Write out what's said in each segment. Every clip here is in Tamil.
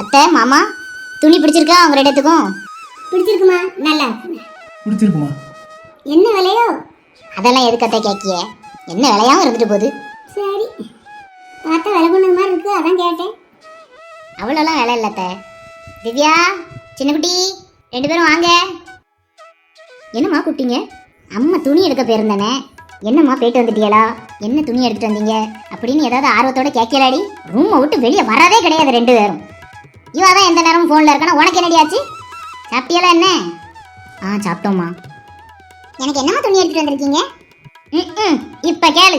அத்தை மாமா துணி பிடிச்சிருக்கா அவங்க ரெண்டு பேத்துக்கும்? பிடிச்சிருக்குமா? நல்லா. பிடிச்சிருக்குமா? என்ன விலையோ? அதெல்லாம் எதுக்கு அத்தை கேட்கிய? என்ன விலையாவும் இருந்துட்டு போகுது. சரி. பார்த்தா விலை கொண்டது மாதிரி இருக்கு அதான் கேட்டேன். அவ்வளோலாம் விலை இல்லை அத்தை. திவ்யா சின்னக்குட்டி ரெண்டு பேரும் வாங்க. என்னம்மா கூப்பிட்டீங்க? அம்மா துணி எடுக்க போயிருந்தேனே. என்னம்மா போயிட்டு வந்துட்டியலா? என்ன துணி எடுத்துட்டு வந்தீங்க? அப்படின்னு ஏதாவது ஆர்வத்தோட கேட்கலாடி ரூமை விட்டு வெளியே வரதே கிடையாது ரெண்டு பேரும். இவ தான் எந்த நேரமும் ஃபோனில் இருக்கனா? உனக்கு என்னடி ஆச்சு? சாப்பிட்டியலா என்ன? ஆ சாப்பிட்டோம்மா. எனக்கு என்னம்மா துணி எடுத்துட்டு வந்திருக்கீங்க? ம் இப்போ கேளு.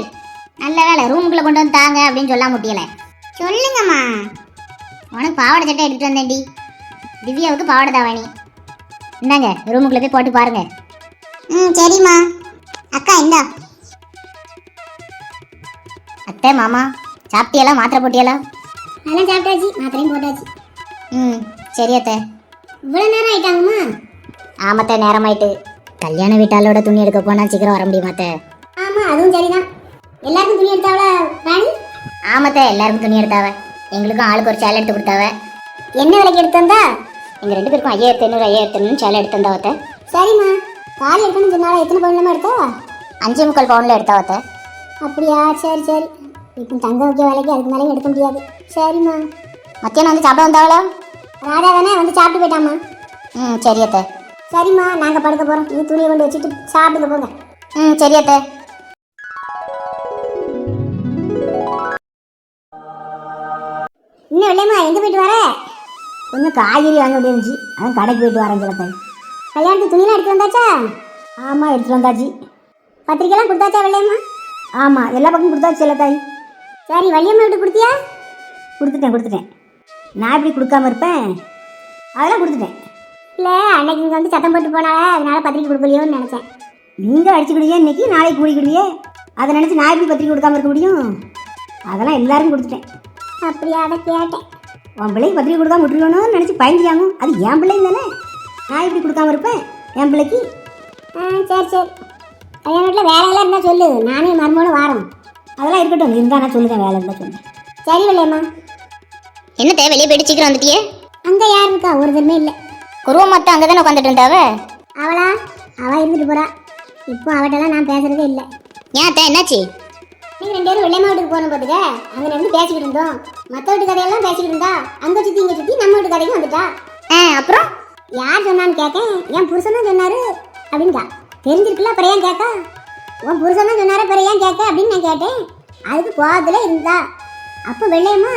நல்ல வேலை ரூமுக்குள்ளே கொண்டு வந்து தாங்க அப்படின்னு சொல்லாம முட்டியலை சொல்லுங்கம்மா. உனக்கு பாவாடை சட்டை எடுத்துட்டு வந்தேன்டி. திவ்யாவுக்கு பாவாடை தாவாணி. இந்தாங்க ரூமுக்குள்ளே போய் போட்டு பாருங்க. ம் சரிம்மா. அக்கா இந்தா. அத்தை மாமா சாப்பிட்டியெல்லாம் மாத்திரை போட்டியெல்லாம் அதெல்லாம் சாப்பிட்டாச்சு. மாத்திரையும் போட்டாச்சு. ம் சரி அத்தை. இவ்வளோ நேரம் ஆயிட்டாங்கம்மா? ஆமத்தை நேரமாயிட்டு. கல்யாண வீட்டாளோட துணி எடுக்க போனால் சீக்கிரம் வர முடியுமா அத்தை? ஆமாம் அதுவும் சரிதான். எல்லாருக்கும் துணி எடுத்தாவளா ராணி? ஆமத்தை எல்லாருக்கும் துணி எடுத்தாவ. எங்களுக்கும் ஆளுக்கு ஒரு சேலை எடுத்து கொடுத்தாவ. என்ன விலைக்கு எடுத்து வந்தா? எங்கள் ரெண்டு பேருக்கும் ஐயாயிரத்தி ஐநூறு ஐயாயிரத்தி ஐநூறு சேலை எடுத்து வந்தாவ அத்தை. சரிம்மா. காலி எடுக்கணும்னு சொன்னால எத்தனை பவுன்லமா எடுத்தா அஞ்சே முக்கால் பவுனில் எடுத்தாவ அத்தை. அப்படியா சரி சரி. இப்போ தங்க வைக்க வேலைக்கு அதுக்கு மேலே எடுக்க முடியாது. சரிம்மா. மத்தியானம் வந்து சாப்பிட வந்தாவளா? ராதா தானே வந்து சாப்பிட்டு போயிட்டாம்மா. ம் சரி அத்தை. சரிம்மா நாங்கள் படுக்க போகிறோம் நீ துணியை கொண்டு வச்சுட்டு சாப்பிடுங்க போங்க. ம் சரி அத்தை. இன்னும் இல்லைம்மா எங்கே போயிட்டு வர? கொஞ்சம் காய்கறி வாங்க வேண்டியிருந்துச்சு. அதான் கடைக்கு போயிட்டு வரேன் சில தாய் கல்யாணத்துக்கு துணியெல்லாம் எடுத்து வந்தாச்சா? ஆமாம் எடுத்துட்டு வந்தாச்சு. பத்திரிக்கைலாம் கொடுத்தாச்சா வெள்ளையம்மா? ஆமாம் எல்லா பக்கம் கொடுத்தாச்சு சில தாய் சரி வள்ளியம்மா விட்டு கொடுத்தியா? கொடுத்துட்டேன் கொடுத்துட்டேன். நான் எப்படி கொடுக்காம இருப்பேன்? அதெல்லாம் கொடுத்துட்டேன். இல்லை அன்னைக்கு இங்கே வந்து சத்தம் போட்டு போனால அதனால பத்திரிக்கை கொடுக்கலையோன்னு நினச்சேன். நீங்கள் அடிச்சுக்கிடுவியே இன்னைக்கு நாளைக்கு கூடிக்கிடுவியே அதை நினச்சி நான் எப்படி பத்திரிக்கை கொடுக்காம இருக்க முடியும்? அதெல்லாம் எல்லாருக்கும் கொடுத்துட்டேன். அப்படியா அதை கேட்டேன். உன் பிள்ளைக்கு பத்திரிக்கை கொடுக்காம விட்டுருவணும்னு நினச்சி பயந்துக்காங்க அது என் பிள்ளைங்க தானே? நான் எப்படி கொடுக்காம இருப்பேன்? என் பிள்ளைக்கு? ஆ சரி சரி. கல்யாண வீட்டில் வேலை எல்லாம் இருந்தால் சொல்லு. நானே மருமகளும் வாரோம். அதெல்லாம் இருக்கட்டும். இருந்தால் நான் சொல்லுறேன் வேலை இருந்தால் சொல்லுறேன். சரி வெள்ளையம்மா. என்னத்தை வெளியே போயிட்டு சீக்கிரம் வந்துட்டியே? அங்கே யார் இருக்கா? ஒரு தருமே இல்லை. குருவ மத்த அங்கே தானே உட்காந்துட்டு இருந்தாவ? அவளா? அவள் இருந்துட்டு போறா. இப்போ அவட்டெல்லாம் நான் பேசுறதே இல்லை. ஏன் அத்தை என்னாச்சு? நீங்கள் ரெண்டு பேரும் வெள்ளையம்மா வீட்டுக்கு போகணும் பார்த்துக்க அங்கே நின்று பேசிக்கிட்டு இருந்தோம். மற்ற வீட்டு கதையெல்லாம் பேசிக்கிட்டு இருந்தா அங்கே சுற்றி இங்கே சுற்றி நம்ம வீட்டு கதைக்கும் வந்துட்டா. ஆ அப்புறம்? யார் சொன்னான்னு கேட்டேன். என் புருஷன் தான் சொன்னாரு அப்படின்டா தெரிஞ்சிருக்குல்ல அப்புறம் ஏன் கேட்கா? உன் புருஷன் தான் சொன்னாரு அப்புறம் ஏன் கேட்க அப்படின்னு நான் கேட்டேன். அதுக்கு கோவத்துல இருந்தா. அப்போ வெள்ளையம்மா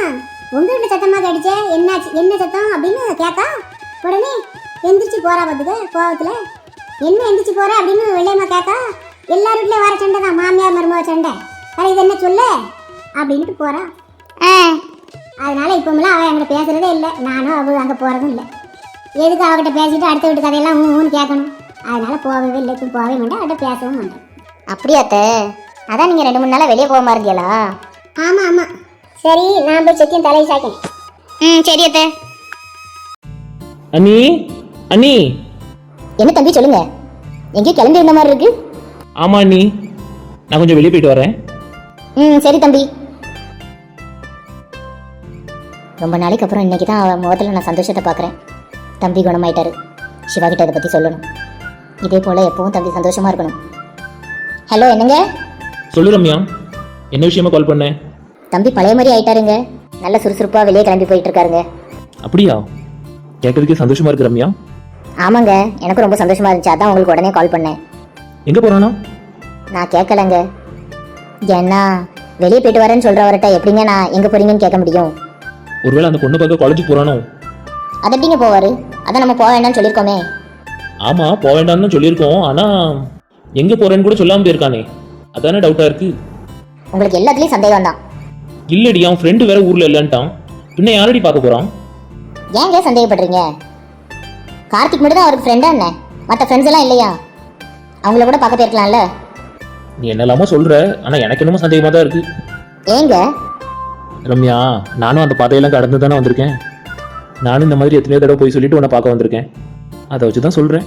உங்க வீட்டு சத்தமா கேட்டுச்சே என்னாச்சு என்ன சத்தம் அப்படின்னு கேட்கா உடனே எந்திரிச்சு போறா பார்த்துக்க கோவத்துல. என்ன எந்திரிச்சு போற அப்படின்னு வெள்ளையம்மா கேட்கா எல்லார் வீட்லயும் வர சண்டை தான் மாமியார் மருமக சண்டை. வேற இது என்ன சொல்லு? அப்படின்ட்டு போறா. ஆ. அதனால இப்போமெல்லாம் அவள் என்கிட்ட பேசுறதே இல்லை. நானும் அவள் அங்கே போகிறதும் இல்லை. எதுக்கு அவகிட்ட பேசிட்டு அடுத்த வீட்டு கதையெல்லாம் ஊன்னு கேட்கணும்? அதனால போகவே இல்லை இப்போ போகவே மாட்டேன். அவட்ட பேசவும் மாட்டேன். அப்படியா அத்தை அதான் நீங்கள் ரெண்டு மூணு நாளாக வெளியே போக மாட்டீங்களா ஆமாம் ஆமாம் சரி நான் போய் செத்தியும் தலையை சாய்க்கேன் ம் சரி அத்தை. அண்ணி அண்ணி. என்ன தம்பி சொல்லுங்க. எங்கேயும் கிளம்பி இருந்த மாதிரி இருக்கு. ஆமா அண்ணி. நான் கொஞ்சம் வெளியே போயிட்டு வரேன். ம் சரி தம்பி. ரொம்ப நாளைக்கு அப்புறம் இன்னைக்கு தான் அவன் முகத்தில் நான் சந்தோஷத்தை பார்க்குறேன் தம்பி குணமாயிட்டாரு. சிவா கிட்ட இதை பற்றி சொல்லணும். இதே போல் எப்பவும் தம்பி சந்தோஷமாக இருக்கணும். ஹலோ என்னங்க? சொல்லு ரம்யா. என்ன விஷயமா கால் பண்ணேன் தம்பி பழைய மாதிரி ஆயிட்டாருங்க. நல்ல சுறுசுறுப்பாக வெளியே கிளம்பி போயிட்டு இருக்காருங்க அப்படியா? கேட்கறதுக்கே சந்தோஷமா இருக்கு ரம்யா? ஆமாங்க. எனக்கும் ரொம்ப சந்தோஷமா இருந்துச்சு. அதான் உங்களுக்கு உடனே கால் பண்ணேன். எங்க போறானா? நான் கேட்கலங்க. ஏன்னா வெளியே போயிட்டு வரேன்னு சொல்கிறவர்கிட்ட எப்படிங்க நான் எங்கே போறீங்கன்னு கேட்க முடியும்? ஒருவேளை அந்த பொண்ணு பார்க்க காலேஜுக்கு போறானோ? அது எப்படிங்க போவார்? அதான் நம்ம போக வேண்டாம்னு சொல்லியிருக்கோமே. ஆமா போக வேண்டாம்னு சொல்லியிருக்கோம். ஆனா எங்க போறேன்னு கூட சொல்லாம போயிருக்கானே. அதானே டவுட்டா இருக்கு. உங்களுக்கு எல்லாத்துலேயும் சந்தேகம் தான் இல்லடி அவன் ஃப்ரெண்டு வேற ஊர்ல இல்லன்ட்டான். பின்ன யாரடி பார்க்க போறான்? ஏங்க சந்தேகப்படுறீங்க? கார்த்திக் மட்டும் தான் அவருக்கு ஃப்ரெண்டா என்ன? மற்ற ஃப்ரெண்ட்ஸ் எல்லாம் இல்லையா? அவங்கள கூட பார்க்க போயிருக்கலாம்ல? நீ என்னெல்லாமோ சொல்ற ஆனா எனக்கு என்னமோ சந்தேகமா தான் இருக்கு. ஏங்க? ரம்யா நானும் அந்த பாதையெல்லாம் கடந்து தானே வந்திருக்கேன். நானும் இந்த மாதிரி எத்தனையோ தடவை போய் சொல்லிட்டு உன்னை பார்க்க வந்திருக்கேன். அதை வச்சு தான் சொல்கிறேன்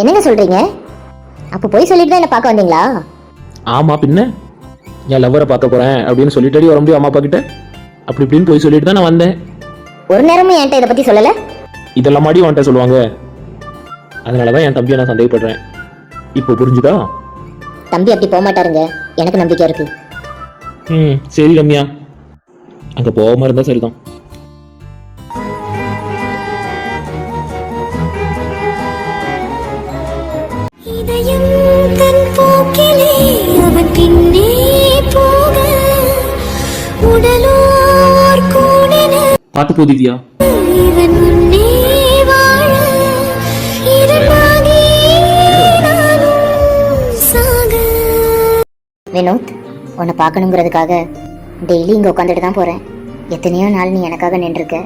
என்னங்க சொல்றீங்க? அப்போ போய் சொல்லிட்டு தான் என்ன பார்க்க வந்தீங்களா? ஆமாம் பின்ன? என் லவ்வரை பார்க்க போகிறேன் அப்படின்னு சொல்லிட்டடி வர முடியும் அம்மா அப்பா கிட்ட அப்படி இப்படின்னு போய் சொல்லிட்டு தான் நான் வந்தேன். ஒரு நேரமும் என்கிட்ட இதை பத்தி சொல்லல? இதெல்லாம் மாடி வந்துட்ட சொல்லுவாங்க. அதனால தான் என் தம்பியை நான் சந்தேகப்படுறேன். இப்போ புரிஞ்சுதா? தம்பி அப்படி போக மாட்டாருங்க. எனக்கு நம்பிக்கை இருக்கு. ம் சரி ரம்யா. அங்கே போகாம இருந்தால் சரிதான். பாட்டு போ திவ்யா வினோத் உன்னை பார்க்கணுங்கிறதுக்காக டெய்லி இங்கே உட்காந்துட்டு தான் போகிறேன் எத்தனையோ நாள் நீ எனக்காக நின்றுருக்க.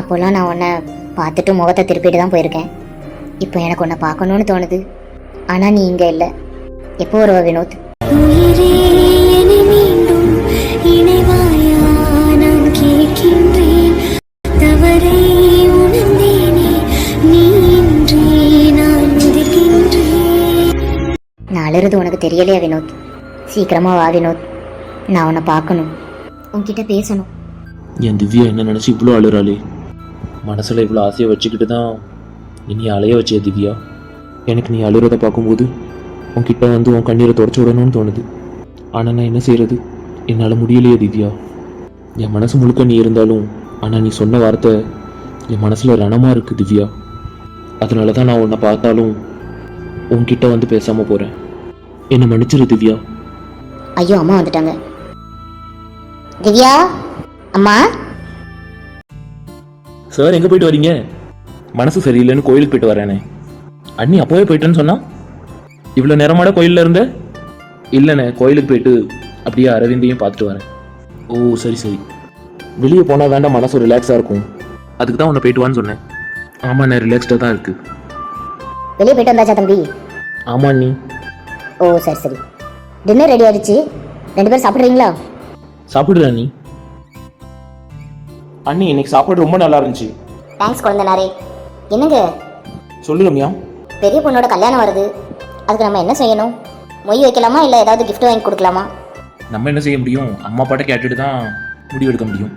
அப்போல்லாம் நான் உன்னை பார்த்துட்டு முகத்தை திருப்பிட்டு தான் போயிருக்கேன். இப்போ எனக்கு உன்னை பார்க்கணும்னு தோணுது. ஆனால் நீ இங்கே இல்லை. எப்போ வருவ வினோத்? உணர்ந்தேனே நான் உதிர்கின்றேன். நான் அழுறது உனக்கு தெரியலையா வினோத்? சீக்கிரமா வா வினோத். நான் உன்னை பார்க்கணும். உன்கிட்ட பேசணும். என் திவ்யா என்ன நினச்சி இவ்வளோ அழுறாளே? மனசில் இவ்வளோ ஆசையை வச்சுக்கிட்டு தான் இனி அலைய வச்சிய திவ்யா. எனக்கு நீ அழுறத பார்க்கும்போது உன்கிட்ட வந்து உன் கண்ணீரை தொடச்சி விடணும்னு தோணுது. ஆனால் நான் என்ன செய்யறது என்னால் முடியலையே திவ்யா. என் மனசு முழுக்க நீ இருந்தாலும் ஆனால் நீ சொன்ன வார்த்தை என் மனசில் ரணமாக இருக்கு திவ்யா. அதனால தான் நான் உன்னை பார்த்தாலும் உன்கிட்ட வந்து பேசாமல் போகிறேன் என்னை மன்னிச்சிரு திவ்யா. ஐயோ அம்மா வந்துட்டாங்க. திவ்யா? அம்மா? சார் எங்கே போயிட்டு வரீங்க? மனசு சரியில்லைன்னு கோயிலுக்கு போயிட்டு வரேனே. அண்ணி அப்போவே போயிட்டேன்னு சொன்னா? இவ்வளோ நேரமாட கோயிலில் இருந்த? இல்லைண்ணே கோயிலுக்கு போயிட்டு அப்படியே அரவிந்தையும் பார்த்துட்டு வரேன். ஓ சரி சரி. வெளியே போனால் வேண்டாம் மனசு ரிலாக்ஸாக இருக்கும். அதுக்கு தான் உன்னை போயிட்டு வான்னு சொன்னேன். ஆமாண்ணே ரிலாக்ஸ்டாக தான் இருக்குது வெளியே போயிட்டு வந்தாச்சா தம்பி? ஆமா அண்ணி. ஓ சரி சரி. டின்னர் ரெடி ஆயிடுச்சு. ரெண்டு பேரும் சாப்பிட்றீங்களா? சாப்பிடுற அண்ணி. அண்ணி இன்னைக்கு சாப்பாடு ரொம்ப நல்லா இருந்துச்சு. தேங்க்ஸ் குழந்தனாரே. என்னங்க? சொல்லு ரம்யா. பெரிய பொண்ணோட கல்யாணம் வருது. அதுக்கு நம்ம என்ன செய்யணும்? மொய் வைக்கலாமா இல்லை ஏதாவது gift வாங்கி கொடுக்கலாமா? நம்ம என்ன செய்ய முடியும்? அம்மா அப்பாட்ட கேட்டுட்டு தான் முடிவெடுக்க முடியும்.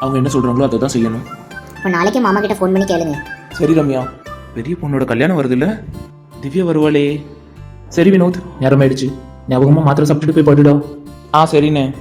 அவங்க என்ன சொல்கிறாங்களோ அதை தான் செய்யணும். இப்போ நாளைக்கே மாமா கிட்ட ஃபோன் பண்ணி கேளுங்க. சரி ரம்யா. பெரிய பொண்ணோட கல்யாணம் வருதுல்ல? திவ்யா வருவாளே. சரி வினோத். நேரம் ஆயிடுச்சு ஞாபகமாக மாத்திரை சாப்பிட்டுட்டு போய் படுடா. ஆ சரிண்ணே.